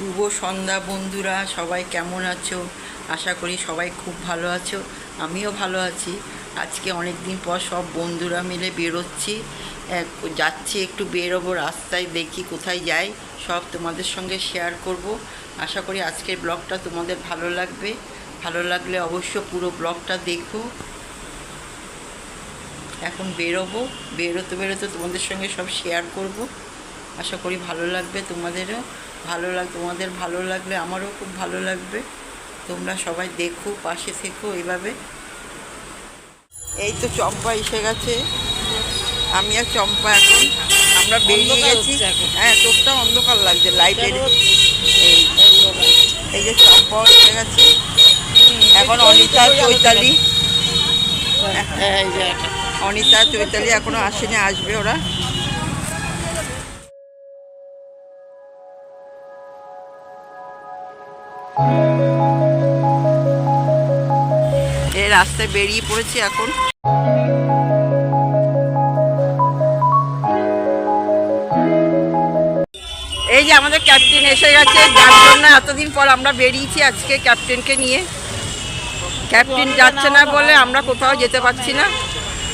শুভ সন্ধ্যা বন্ধুরা, সবাই কেমন আছো? আশা করি সবাই খুব ভালো আছো, আমিও ভালো আছি। আজকে অনেক দিন পর সব বন্ধুরা মিলে বেরোচ্ছি। যাচ্ছি একটু বেরোবো রাস্তায়, দেখি কোথায় যাই, সব তোমাদের সঙ্গে শেয়ার করব। আশা করি আজকের ব্লগটা তোমাদের ভালো লাগবে। ভালো লাগলে অবশ্য পুরো ব্লগটা দেখো। এখন বেরোবো, বেরোতে বেরোতে তোমাদের সঙ্গে সব শেয়ার করব। আশা করি ভালো লাগবে তোমাদেরও ভালো লাগ তোমাদের ভালো লাগলে আমারও খুব ভালো লাগবে। তোমরা সবাই দেখো পাশে থেকো এইভাবে এই তো চম্পা এসে গেছে। আমি আর চম্পা এখন আমরা বেরিয়ে গেছি। হ্যাঁ চোখটা অন্ধকার লাগছে লাইটের এই এই যে চম্পাও এসে গেছে। এখন অনিতা চৈতালি। অনিতা চৈতালি এখনও আসেনি আসবে ওরা। এই রাস্তায় বেরিয়ে পড়েছি এখন। এই যে আমাদের ক্যাপ্টেন এসে গেছে, যার জন্য এতদিন পর আমরা বেরিয়েছি আজকে ক্যাপ্টেনকে নিয়ে। ক্যাপ্টেন যাচ্ছে না বলে আমরা কোথাও যেতে পারছি না।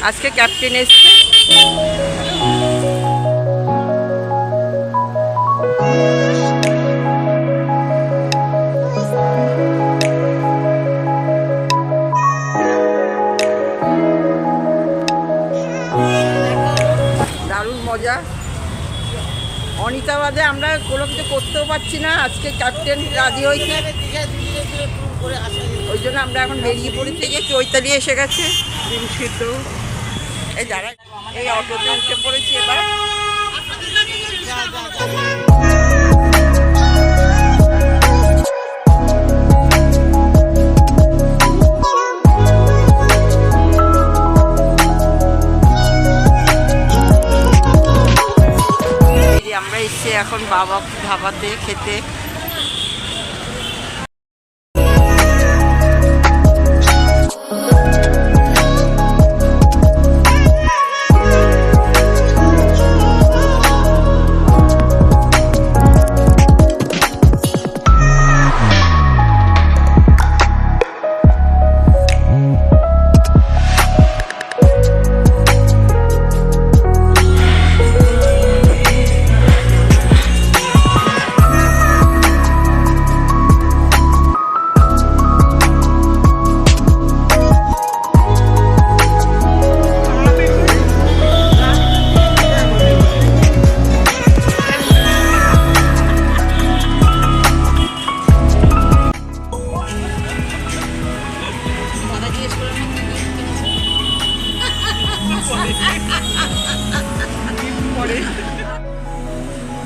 আজকে ক্যাপ্টেন এসছে। আমরা কোনো কিছু করতেও পারছি না। আজকে ক্যাপ্টেন রাজি হয়েছে। ওই জন্য আমরা এখন বেরিয়ে পড়ি থেকে চৈতালি এসে গেছে। এই যারা এই অটোতে উঠে পড়েছি এবার। আমরা এসে এখন বাবা ধাবাতে খেতে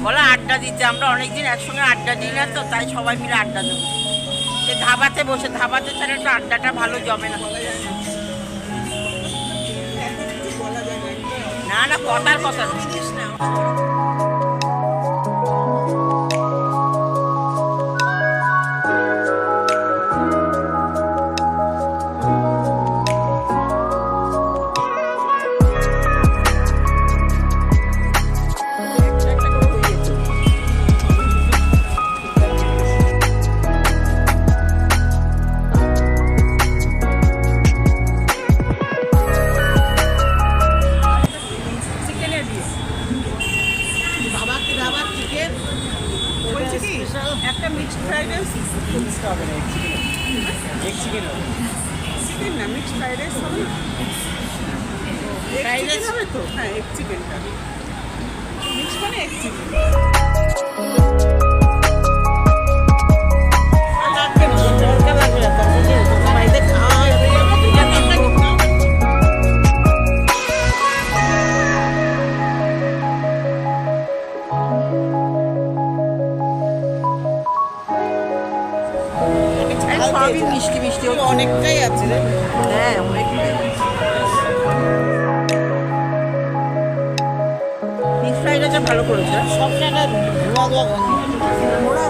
বলা আড্ডা দিতে, আমরা অনেকদিন একসঙ্গে আড্ডা দিই না তো, তাই সবাই মিলে আড্ডা দেবো। সে ধাবাতে বসে, ধাবাতে ছাড়া একটু আড্ডাটা ভালো জমে না। না না কথার কথা? না ধাবার চিকেন বলছি কি একটা মিক্সড ফ্রাইড রাইস চিকেন না? মিক্সড ফ্রাইড রাইস হবে ফ্রাইড রাইস হবে তো? হ্যাঁ এগ চিকেনটা মিক্স মানে এগ চিকেন সবই মিষ্টি মিষ্টি। অনেকটাই আছে রে হ্যাঁ অনেকটাই ফিশ ফ্রাইড ভালো করেছে সব ধোয়া ধোয়া ওরা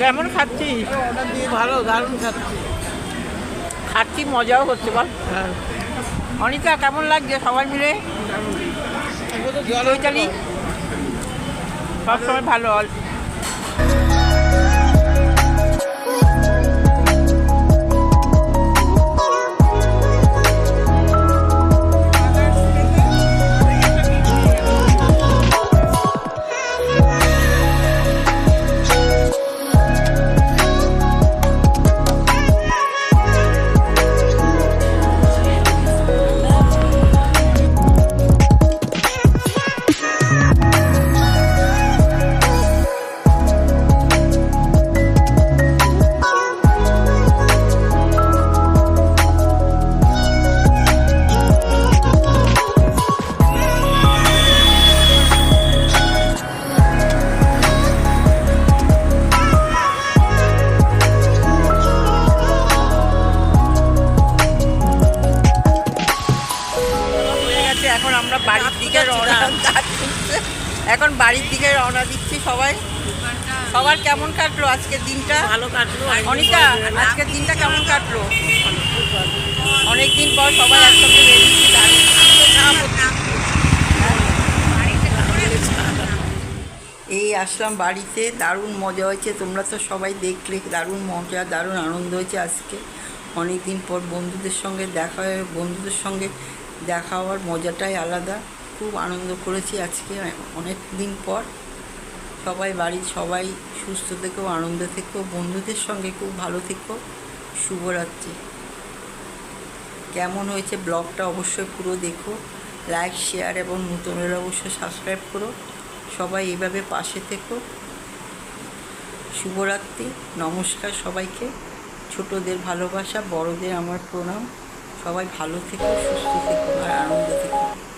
কেমন খাচ্ছিস ভালো দারুণ খাচ্ছি খাচ্ছি মজাও হচ্ছে বল হ্যাঁ অনিতা কেমন লাগছে সবাই মিলে চৈতালি সবসময় ভালো হয়ে দিকে রওনা। এখন বাড়ির দিকে রওনা দিচ্ছি সবাই। সবার কেমন কাটলো আজকের দিনটা? ভালো কাটলো অনিতা আজকের দিনটা কেমন কাটলো? অনেক দিন পর সবাই একসঙ্গে বেরিয়েছি এই আসলাম বাড়িতে দারুণ মজা হয়েছে তোমরা তো সবাই দেখলে দারুণ মজা দারুণ আনন্দ হয়েছে আজকে। অনেক দিন পর বন্ধুদের সঙ্গে দেখা হয়ে বন্ধুদের সঙ্গে দেখা হওয়ার মজাটাই আলাদা। খুব আনন্দ করেছি আজকে, অনেক দিন পর। সবাই বাড়ির সবাই সুস্থ থেকো আনন্দ থেকো বন্ধুদের সঙ্গে খুব ভালো থেকো শুভরাত্রি। কেমন হয়েছে ব্লগটা অবশ্যই পুরো দেখো। লাইক, শেয়ার এবং নতুনেরা অবশ্যই সাবস্ক্রাইব করো। সবাই এইভাবে পাশে থেকো। শুভরাত্রি, নমস্কার সবাইকে। ছোটদের ভালোবাসা, বড়দের আমার প্রণাম। সবাই ভালো থেকো, সুস্থ থেকো, আর আনন্দ থেকো।